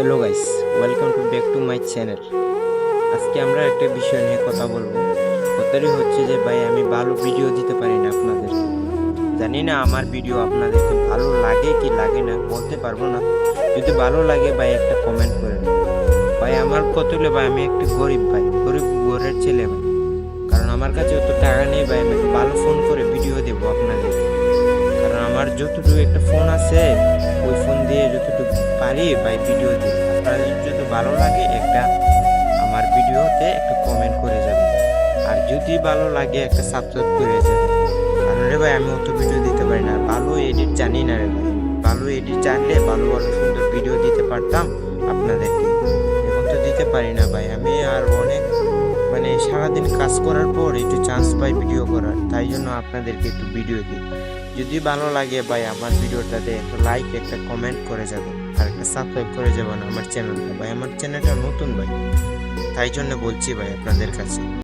Hello guys welcome to back to my channel আজকে আমরা একটা বিষয় নিয়ে কথা বলব। কথাটি হচ্ছে যে ভাই, আমি ভালো ভিডিও দিতে পারি না আপনাদের। জানি না আমার ভিডিও আপনাদেরকে ভালো লাগে কি লাগে না, বলতে পারব না। যদি ভালো লাগে ভাই, একটা কমেন্ট করেন ভাই, আমার কত হলে ভাই, আমি একটু গরিব ভাই, গরিব ঘরের ছেলে ভাই। কারণ আমার কাছে অত টাকা নেই ভাই, আমি ভালো ফোন করে ভিডিও দেবো আপনাদের। কারণ আমার যতটুকু একটা ফোন আছে, ওই ফোন দিয়ে পারি বা ভিডিও দিই আপনাদের যদি ভালো লাগে একটা আমার ভিডিওতে একটু কমেন্ট করে যাবেন। আর যদি ভালো লাগে, একটা সাবস্ক্রাইব করে যাবেন। আর রে ভাই, আমি অত ভিডিও দিতে পারি না। ভালো এডিট জানি না রে ভাই। ভালো এডিট জানলে ভালো ভালো, সুন্দর ভিডিও দিতে পারতাম আপনাদেরকে। এখন তো দিতে পারি না ভাই। আমি আর অনেক সারাদিন কাজ করার পর একটু চান্স পাই ভিডিও করার, তাই জন্য আপনাদেরকে একটু ভিডিও দিই। যদি ভালো লাগে ভাই আমার ভিডিওটাতে একটা লাইক একটা কমেন্ট করে যাবেন, আর একটা সাবস্ক্রাইব করে যাবেন আমার চ্যানেলটা ভাই, আমার চ্যানেলটা নতুন ভাই, তাই জন্য বলছি ভাই আপনাদের কাছে।